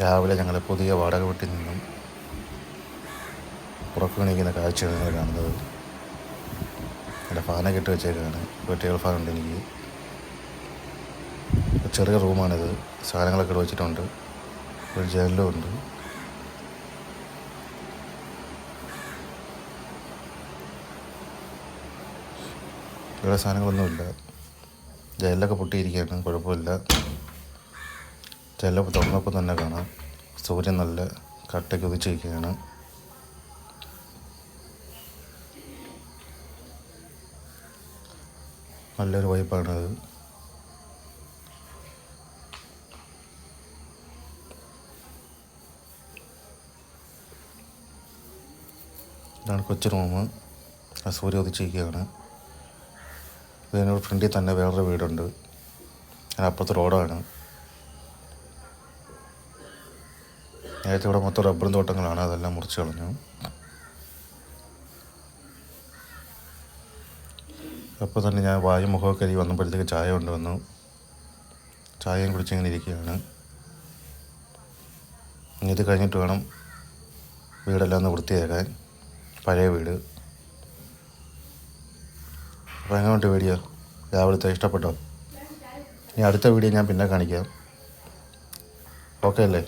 രാവിലെ ഞങ്ങൾ പുതിയ വാടക വീട്ടിൽ നിന്നും പുറക്കുണിക്കുന്ന കാഴ്ചയാണ് ഞങ്ങൾ കാണുന്നത്. എന്റെ ഫാനൊക്കെ ഇട്ട് വെച്ചേക്കാണ്. വെട്ടികൾ ഫാനുണ്ട് എനിക്ക്. ചെറിയ റൂമാണിത്. സാധനങ്ങളൊക്കെ ഇട്ട് വെച്ചിട്ടുണ്ട്. ഒരു ജനലും ഉണ്ട്. ഇവിടെ സാധനങ്ങളൊന്നുമില്ല. ജനലൊക്കെ പൊട്ടിയിരിക്കുകയാണ്. കുഴപ്പമില്ല. ജനലൊക്കെ തുറന്നപ്പോൾ തന്നെ കാണാം. സൂര്യൻ നല്ല കട്ടയ്ക്ക് ഉദിച്ചിരിക്കുകയാണ് നല്ലൊരു വൈപ്പാണത് ഇതാണ് കൊച്ചു റൂമ് ആ സൂര്യ ഉദിച്ചിരിക്കുകയാണ്. ഇതിനോട് ഫ്രണ്ടിൽ തന്നെ വേറൊരു വീടുണ്ട്. അപ്പുറത്ത് റോഡാണ് നേരത്തെ ഇവിടെ മൊത്തം റബ്ബറും തോട്ടങ്ങളാണ്. അതെല്ലാം മുറിച്ച് കളഞ്ഞു. അപ്പോൾ തന്നെ ഞാൻ വായു മുഖമൊക്കെ കരി വന്നപ്പോഴത്തേക്ക് ചായ കൊണ്ടുവന്നു. ചായയും കുടിച്ചിങ്ങനെ ഇരിക്കുകയാണ്. ഇത് കഴിഞ്ഞിട്ട് വേണം വീടെല്ലാം ഒന്ന് വൃത്തിയാക്കാൻ. പഴയ വീട്. അപ്പോൾ എങ്ങനെയുണ്ട് വീഡിയോ? രാവിലത്തെ ഇഷ്ടപ്പെട്ടോ? ഇനി അടുത്ത വീഡിയോ ഞാൻ പിന്നെ കാണിക്കാം. ഓക്കെ അല്ലേ?